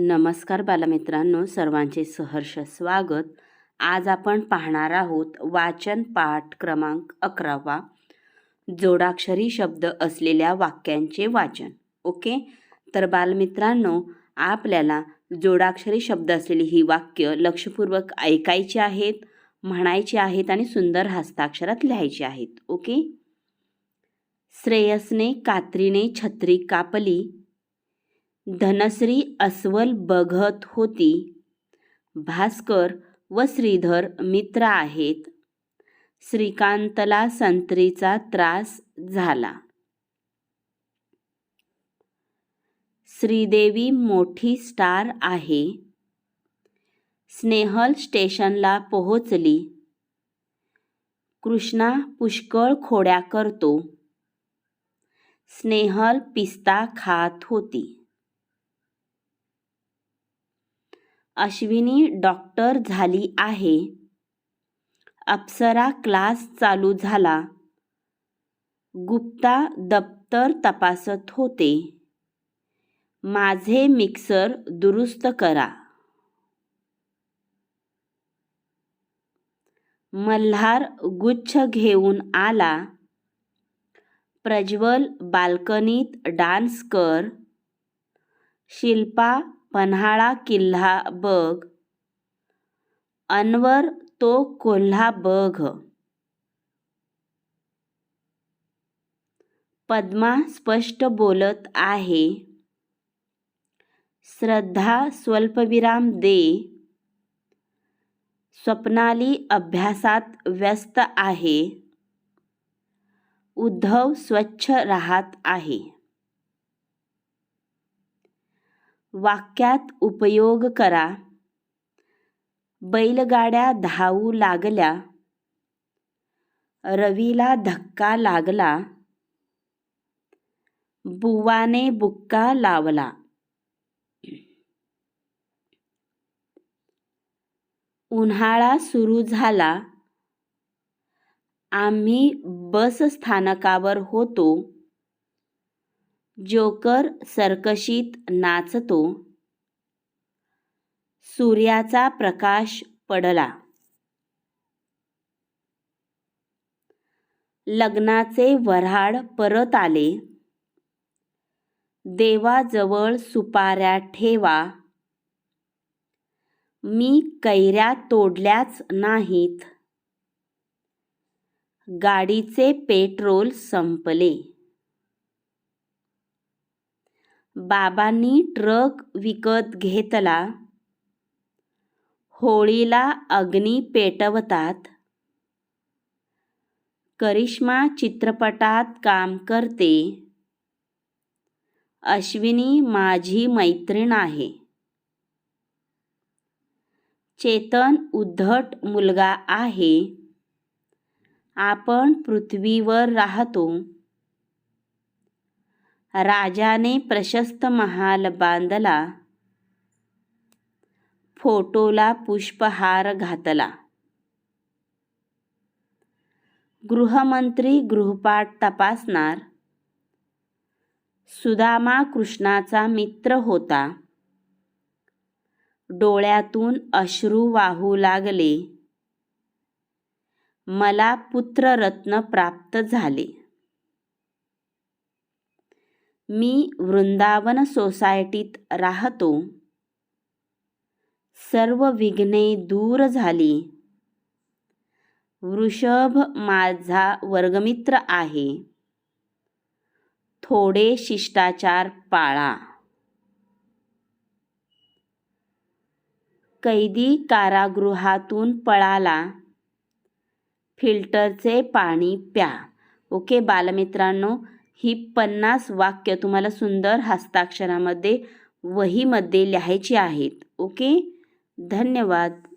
नमस्कार बालमित्रांनो सर्वांचे सहर्ष स्वागत. आज आपण पाहणार आहोत वाचन पाठ क्रमांक अकरावा. जोडाक्षरी शब्द असलेल्या वाक्यांचे वाचन. ओके? तर बालमित्रांनो आपल्याला जोडाक्षरी शब्द असलेली ही वाक्य लक्षपूर्वक ऐकायची आहेत म्हणायची आहेत आणि सुंदर हस्ताक्षरात लिहायची आहेत. ओके? श्रेयसने कात्रीने छत्री कापली. धनश्री अस्वल बघत होती. भास्कर व श्रीधर मित्र आहेत. श्रीकांतला संत्रीचा त्रास झाला. श्रीदेवी मोठी स्टार आहे. स्नेहल स्टेशनला पोहोचली. कृष्णा पुष्कळ खोड्या करतो. स्नेहल पिस्ता खात होती. अश्विनी डॉक्टर झाली आहे. अप्सरा क्लास चालू झाला. गुप्ता दप्तर तपासत होते. माझे मिक्सर दुरुस्त करा. मल्हार गुच्छ घेऊन आला. प्रज्वल बाल्कनीत डान्स कर. शिल्पा पन्हाळा किल्ला बघ. अनवर तो कोल्हा बघ. पद्मा स्पष्ट बोलत आहे. श्रद्धा स्वल्पविराम दे. स्वप्नाली अभ्यासात व्यस्त आहे. उद्धव स्वच्छ राहत आहे. वाक्यात उपयोग करा. बैलगाड्या धावू लागल्या. रवीला धक्का लागला. बुवाने बुक्का लावला. उन्हाळा सुरू झाला. आम्ही बस स्थानकावर होतो. जोकर सर्कशीत नाचतो. सूर्याचा प्रकाश पडला. लग्नाचे वऱ्हाड परत आले. देवाजवळ सुपाऱ्या ठेवा. मी कैऱ्या तोडल्याच नाहीत. गाडीचे पेट्रोल संपले. बाबांनी ट्रक विकत घेतला. होळीला अग्नी पेटवतात. करिश्मा चित्रपटात काम करते. अश्विनी माझी मैत्रीण आहे. चेतन उद्धट मुलगा आहे. आपण पृथ्वीवर राहतो. राजाने प्रशस्त महाल बांधला फोटोला पुष्पहार घातला. गृहमंत्री गृहपाठ तपासणार. सुदामा कृष्णाचा मित्र होता. डोळ्यातून अश्रू वाहू लागले. मला पुत्ररत्न प्राप्त झाले. मी वृंदावन सोसायटीत राहतो. सर्व विघ्ने दूर झाली. वृषभ माझा वर्गमित्र आहे. थोडे शिष्टाचार पाळा. कैदी कारागृहातून पळाला. फिल्टरचे पाणी प्या. ओके बालमित्रांनो ही पन्नास वाक्य तुम्हाला सुंदर हस्ताक्षरामध्ये वहीमध्ये लिहायची आहेत. ओके? धन्यवाद.